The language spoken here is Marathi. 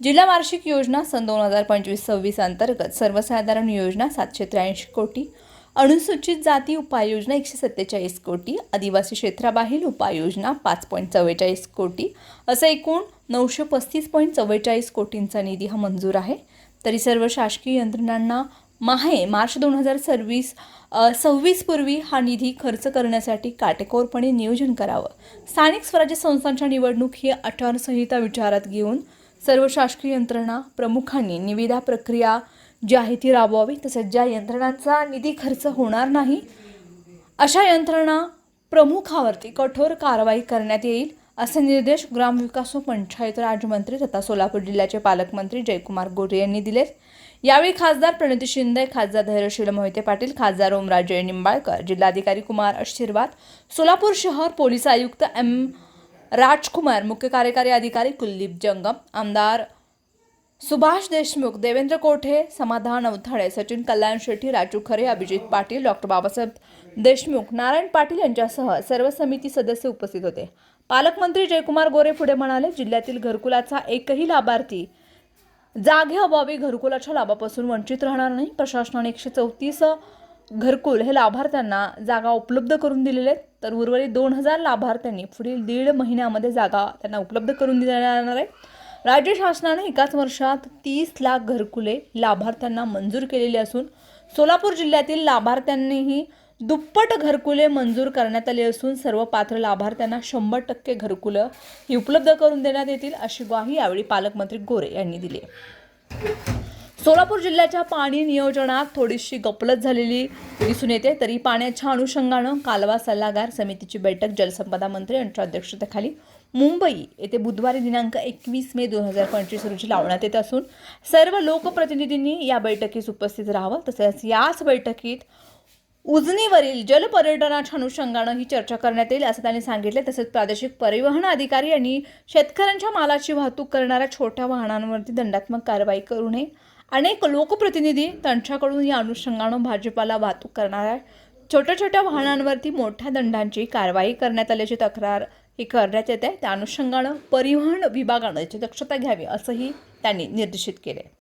जिल्हा वार्षिक योजना सन दोन हजार पंचवीस सव्वीस अंतर्गत सर्वसाधारण योजना सातशे त्र्याऐंशी कोटी अनुसूचित जाती उपाययोजना एकशे सत्तेचाळीस कोटी आदिवासी क्षेत्राबाहेर उपाययोजना पाच पॉईंट चव्वेचाळीस कोटी असं एकूण नऊशे पस्तीस पॉईंट चव्वेचाळीस कोटींचा निधी हा मंजूर आहे. तरी सर्व शासकीय यंत्रणांना माहे मार्च दोन हजार सव्वीस सव्वीस पूर्वी हा निधी खर्च करण्यासाठी काटेकोरपणे नियोजन करावं. स्थानिक स्वराज्य संस्थांच्या निवडणूक ही आचारसंहिता विचारात घेऊन सर्व शासकीय यंत्रणा प्रमुखांनी निविदा प्रक्रिया जी आहे ती राबवावी तसेच ज्या यंत्रणांचा निधी खर्च होणार नाही अशा यंत्रणा प्रमुखावरती कठोर कारवाई करण्यात येईल असे निर्देश ग्रामविकास व पंचायत राज्यमंत्री तथा सोलापूर जिल्ह्याचे पालकमंत्री जयकुमार गोरे यांनी दिलेत. यावेळी खासदार प्रणिती शिंदे खासदार धैर्यशील मोहिते पाटील खासदार ओमराजे निंबाळकर जिल्हाधिकारी कुमार आशीर्वाद सोलापूर शहर पोलीस आयुक्त एम. राजकुमार मुख्य कार्यकारी अधिकारी कुलदीप जंगम आमदार सुभाष देशमुख देवेंद्र कोठे समाधान अवथाळे सचिन कल्याण शेट्टी राजू खरे अभिजित पाटील डॉक्टर बाबासाहेब देशमुख नारायण पाटील यांच्यासह सर्व समिती सदस्य उपस्थित होते. पालकमंत्री जयकुमार गोरे पुढे म्हणाले जिल्ह्यातील घरकुलाचा एकही लाभार्थी जागेअभावी घरकुलाच्या लाभापासून वंचित राहणार नाही. प्रशासनाने एकशे चौतीस घरकुल हे लाभार्थ्यांना जागा उपलब्ध करून दिलेले आहेत. तर उर्वरित दोन हजार लाभार्थ्यांनी पुढील दीड महिन्यामध्ये जागा त्यांना उपलब्ध करून दिल्या जाणार आहे. राज्य शासनाने एकाच वर्षात तीस लाख घरकुले लाभार्थ्यांना मंजूर केलेली असून सोलापूर जिल्ह्यातील लाभार्थ्यांनीही दुप्पट घरकुले मंजूर करण्यात आली असून सर्व पात्र लाभार्थ्यांना शंभर टक्के घरकुलं ही उपलब्ध करून देण्यात येतील अशी ग्वाही यावेळी पालकमंत्री गोरे यांनी दिली सोलापूर जिल्ह्याच्या पाणी नियोजनात थोडीशी गपलत झालेली दिसून येते. तरी पाण्याच्या अनुषंगानं कालवा सल्लागार समितीची बैठक जलसंपदा मंत्री यांच्या अध्यक्षतेखाली मुंबई येथे बुधवारी दिनांक एकवीस मे दोन हजार पंचवीस रोजी लावण्यात येत असून सर्व लोकप्रतिनिधींनी या बैठकीस उपस्थित राहावं. तसेच याच बैठकीत उजनीवरील जलपर्यटनाच्या अनुषंगानं ही चर्चा करण्यात येईल असं त्यांनी सांगितले. तसेच प्रादेशिक परिवहन अधिकारी यांनी शेतकऱ्यांच्या मालाची वाहतूक करणाऱ्या छोट्या वाहनांवरती दंडात्मक कारवाई करू नये. अनेक लोकप्रतिनिधी त्यांच्याकडून या अनुषंगानं भाजपाला वाहतूक करणाऱ्या छोट्या छोट्या वाहनांवरती मोठ्या दंडांची कारवाई करण्यात आल्याची तक्रार ही करण्यात येते. त्या अनुषंगानं परिवहन विभागानं याची दक्षता घ्यावी असंही त्यांनी निर्देशित केले